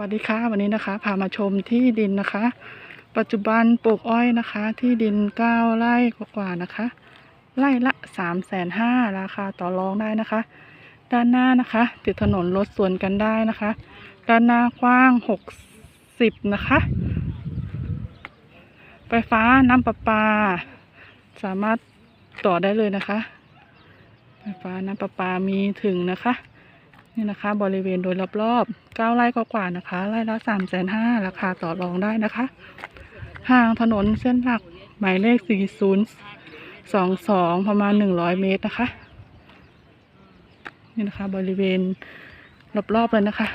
วัสดีค่ะวันนี้นะคะพามาชมที่ดินนะคะ ปัจจุบันปลูกอ้อยนะคะ ที่ดินเก้าไร่กว่าๆนะคะ ไร่ละสามแสนห้าราคาต่อรองได้นะคะ ด้านหน้านะคะ ติดถนนรถสวนกันได้นะคะ ด้านหน้ากว้างหกสิบนะคะ ไฟฟ้าน้ำประปา สามารถต่อได้เลยนะคะ ไฟฟ้าน้ำประปามีถึงนะคะ นี่นะคะ บริเวณโดยรอบๆเก้าไร่กว่าๆนะคะไร่ละสามแสนห้าราคาต่อรองได้นะคะ ห่างถนนเส้นหลักหมายเลขสี่ศูนย์สองสองประมาณหนึ่งร้อยเมตรนะคะ นี่นะคะ บริเวณรอบๆเลยนะคะ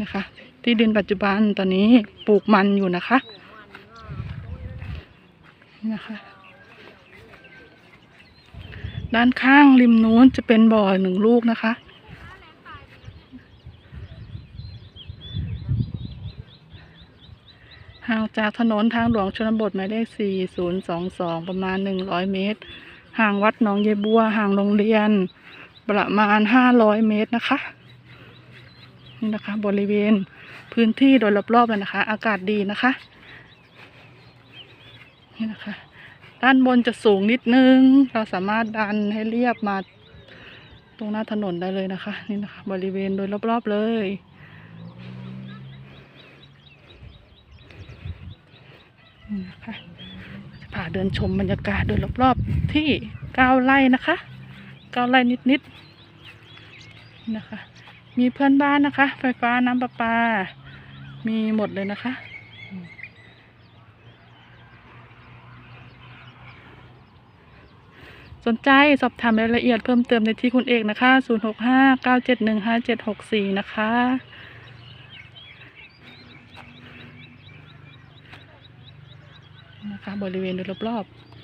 นะคะ ที่ดินปัจจุบันตอนนี้ปลูกมันอยู่นะคะนี่นะคะ ด้านข้างริมนู้นจะเป็นบ่อหนึ่งลูกนะคะ ห่างจากถนนทางหลวงชนบทหมายเลข 4022 ประมาณ 100 เมตร ห่างวัดหนองเยบัว ห่างโรงเรียน ประมาณ 500 เมตรนะคะ นี่นะคะ บริเวณพื้นที่โดยรอบๆเลยนะคะ อากาศดีนะคะ นี่นะคะ ด้านบนจะสูงนิดนึง เราสามารถดันให้เรียบมาตรงหน้าถนนได้เลยนะคะ นี่นะคะ บริเวณโดยรอบๆเลย นะคะจะพาเดินชมบรรยากาศโดยรอบๆที่เก้าไร่นะคะเก้าไร่นิดๆนนะคะ มีเพื่อนบ้านนะคะ ไฟฟ้าน้ำประปา มีหมดเลยนะคะสนใจสอบถามรายละเอียดเพิ่มเติมในที่คุณเอกนะคะ 065 971 5764 นะคะ นะคะ บริเวณโดยรอบๆ